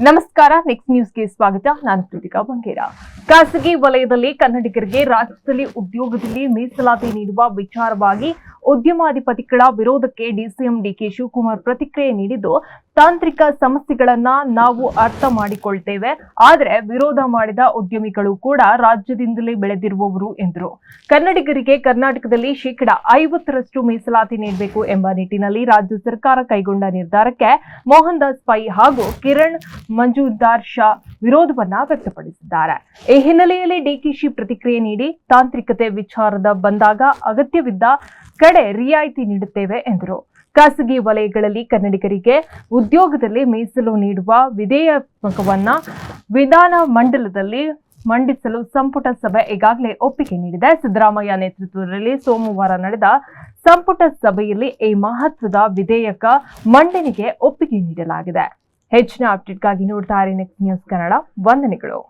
ನಮಸ್ಕಾರ ನೆಕ್ಸ್ಟ್ ನ್ಯೂಸ್ಗೆ ಸ್ವಾಗತ. ನಾನು ಕೃತಿಕಾ ಬಂಗೇರ. ಖಾಸಗಿ ವಲಯದಲ್ಲಿ ಕನ್ನಡಿಗರಿಗೆ ರಾಜ್ಯದಲ್ಲಿ ಉದ್ಯೋಗದಲ್ಲಿ ಮೀಸಲಾತಿ ನೀಡುವ ವಿಚಾರವಾಗಿ ಉದ್ಯಮಾಧಿಪತಿಗಳ ವಿರೋಧಕ್ಕೆ ಡಿಸಿಎಂ ಡಿಕೆ ಶಿವಕುಮಾರ್ ಪ್ರತಿಕ್ರಿಯೆ ನೀಡಿದ್ದು ತಾಂತ್ರಿಕ ಸಮಸ್ಯೆಗಳನ್ನ ನಾವು ಅರ್ಥ ಮಾಡಿಕೊಳ್ತೇವೆ. ಆದರೆ ವಿರೋಧ ಮಾಡಿದ ಉದ್ಯಮಿಗಳು ಕೂಡ ರಾಜ್ಯದಿಂದಲೇ ಬೆಳೆದಿರುವವರು ಎಂದರು. ಕನ್ನಡಿಗರಿಗೆ ಕರ್ನಾಟಕದಲ್ಲಿ ಶೇಕಡ ಐವತ್ತರಷ್ಟು ಮೀಸಲಾತಿ ನೀಡಬೇಕು ಎಂಬ ನಿಟ್ಟಿನಲ್ಲಿ ರಾಜ್ಯ ಸರ್ಕಾರ ಕೈಗೊಂಡ ನಿರ್ಧಾರಕ್ಕೆ ಮೋಹನ್ ದಾಸ್ ಪೈ ಹಾಗೂ ಕಿರಣ್ ಮಂಜುದಾರ್ ಶಾ ವಿರೋಧವನ್ನ ವ್ಯಕ್ತಪಡಿಸಿದ್ದಾರೆ. ಈ ಹಿನ್ನೆಲೆಯಲ್ಲಿ ಡಿಕೆಶಿ ಪ್ರತಿಕ್ರಿಯೆ ನೀಡಿ ತಾಂತ್ರಿಕತೆ ವಿಚಾರದ ಬಂದಾಗ ಅಗತ್ಯವಿದ್ದ ಕಡೆ ರಿಯಾಯಿತಿ ನೀಡುತ್ತೇವೆ ಎಂದರು. ಖಾಸಗಿ ವಲಯಗಳಲ್ಲಿ ಕನ್ನಡಿಗರಿಗೆ ಉದ್ಯೋಗದಲ್ಲಿ ಮೀಸಲು ನೀಡುವ ವಿಧೇಯಕವನ್ನ ವಿಧಾನ ಮಂಡಲದಲ್ಲಿ ಮಂಡಿಸಲು ಸಂಪುಟ ಸಭೆ ಈಗಾಗಲೇ ಒಪ್ಪಿಗೆ ನೀಡಿದೆ. ಸಿದ್ದರಾಮಯ್ಯ ನೇತೃತ್ವದಲ್ಲಿ ಸೋಮವಾರ ನಡೆದ ಸಂಪುಟ ಸಭೆಯಲ್ಲಿ ಈ ಮಹತ್ವದ ವಿಧೇಯಕ ಮಂಡನೆಗೆ ಒಪ್ಪಿಗೆ ನೀಡಲಾಗಿದೆ. ಹೆಚ್ಚಿನ ಅಪ್ಡೇಟ್ಗಾಗಿ ನೋಡ್ತಾ ಇರಿ ನೆಕ್ಸ್ಟ್ ನ್ಯೂಸ್ ಕನ್ನಡ ವಂದನೆಗಳು.